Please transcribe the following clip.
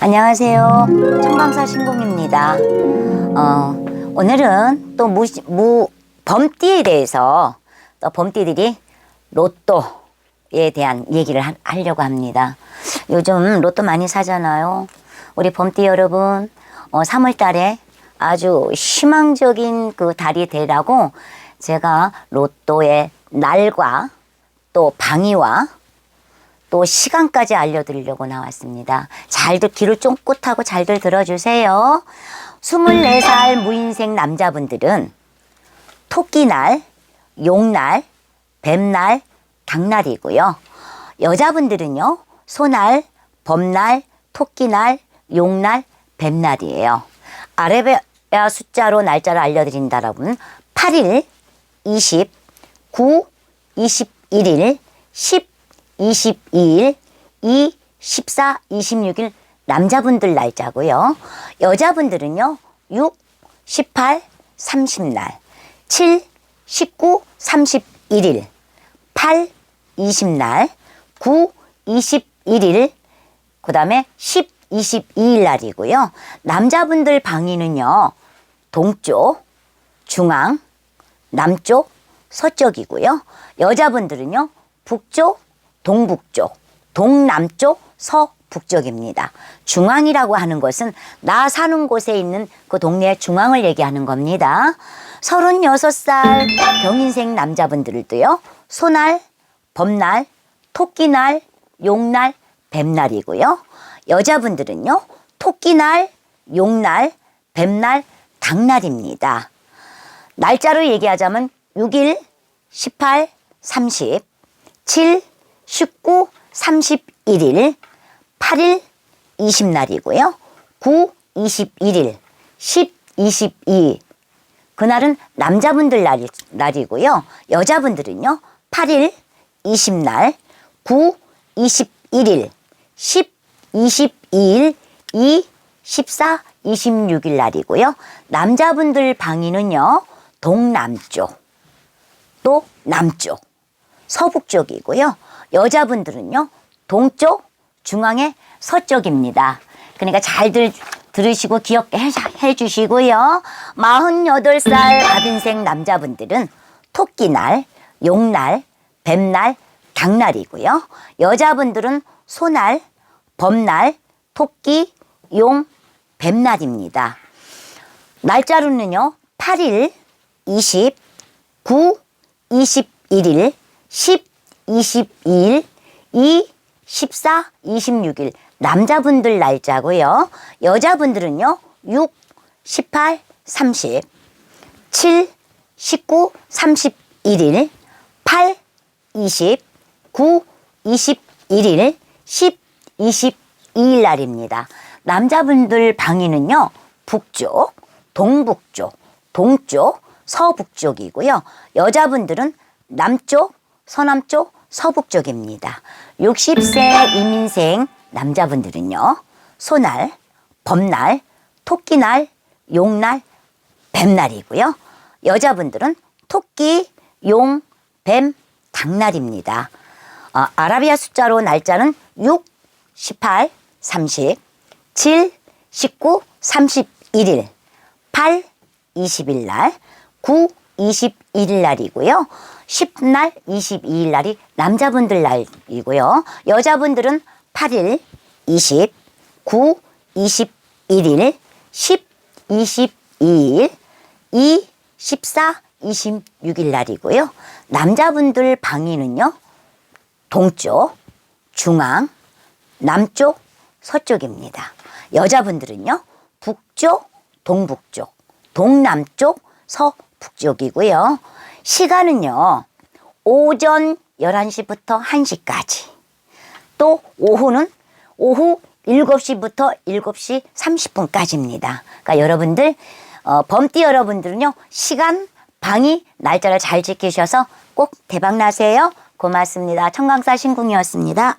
안녕하세요. 청강사 신공입니다. 어, 오늘은 또 무, 무, 범띠에 대해서 또 범띠들이 로또에 대한 얘기를 하, 하려고 합니다. 요즘 로또 많이 사잖아요. 우리 범띠 여러분, 어, 3월 달에 아주 희망적인 그 달이 되라고 제가 로또의 날과 또 방위와 또 시간까지 알려드리려고 나왔습니다. 잘들 귀를 쫑긋하고 잘들 들어주세요. 24살 무인생 남자분들은 토끼날, 용날, 뱀날, 닭날이고요. 여자분들은요, 소날, 범날, 토끼날, 용날, 뱀날이에요. 아래베아 숫자로 날짜를 알려드린다 여러분. 8일, 20, 9, 21일, 10, 22일, 2, 14, 26일 남자분들 날짜고요. 여자분들은요. 6, 18, 30날, 7, 19, 31일, 8, 20날, 9, 21일, 그 다음에 10, 22일 날이고요. 남자분들 방위는요. 동쪽, 중앙, 남쪽, 서쪽이고요. 여자분들은요. 북쪽, 동북쪽, 동남쪽, 서북쪽입니다. 중앙이라고 하는 것은 나 사는 곳에 있는 그 동네의 중앙을 얘기하는 겁니다. 36살 병인생 남자분들도요. 소날, 범날, 토끼날, 용날, 뱀날이고요. 여자분들은요. 토끼날, 용날, 뱀날, 닭날입니다. 날짜로 얘기하자면 6일, 18, 30, 7, 19, 31일, 8일, 20날이고요. 9, 21일, 10, 22일. 그날은 남자분들 날이, 날이고요. 여자분들은요. 8일, 20날, 9, 21일, 10, 22일, 2, 14, 26일 날이고요. 남자분들 방위는요. 동남쪽, 또 남쪽, 서북쪽이고요. 여자분들은요. 동쪽, 중앙의 서쪽입니다. 그러니까 잘들 들으시고 기억해 해 주시고요. 48살 갑인생 남자분들은 토끼날, 용날, 뱀날, 닭날이고요. 여자분들은 소날, 범날, 토끼, 용, 뱀날입니다. 날짜로는요. 8일, 20, 9, 21일, 10, 22일, 2, 14, 26일 남자분들 날짜고요. 여자분들은요. 6, 18, 30, 7, 19, 31일, 8, 20, 9, 21일, 10, 22일 날입니다. 남자분들 방위는요. 북쪽, 동북쪽, 동쪽, 서북쪽이고요. 여자분들은 남쪽, 서남쪽, 서북쪽입니다. 60세 이민생 남자분들은요. 소날, 범날, 토끼날, 용날, 뱀날이고요. 여자분들은 토끼, 용, 뱀, 닭날입니다. 어, 아라비아 숫자로 날짜는 6, 18, 30, 7, 19, 31일, 8, 20일 날, 9, 21일 날이고요. 10날, 22일 날이 남자분들 날이고요. 여자분들은 8일, 20, 9, 21일, 10, 22일, 2, 14, 26일 날이고요. 남자분들 방위는요. 동쪽, 중앙, 남쪽, 서쪽입니다. 여자분들은요. 북쪽, 동북쪽, 동남쪽, 서 북쪽이고요. 시간은요. 오전 11시부터 1시까지. 또 오후는 오후 7시부터 7시 30분까지입니다. 그러니까 여러분들 어, 범띠 여러분들은요. 시간, 방위, 날짜를 잘 지키셔서 꼭 대박 나세요. 고맙습니다. 청강사 신궁이었습니다.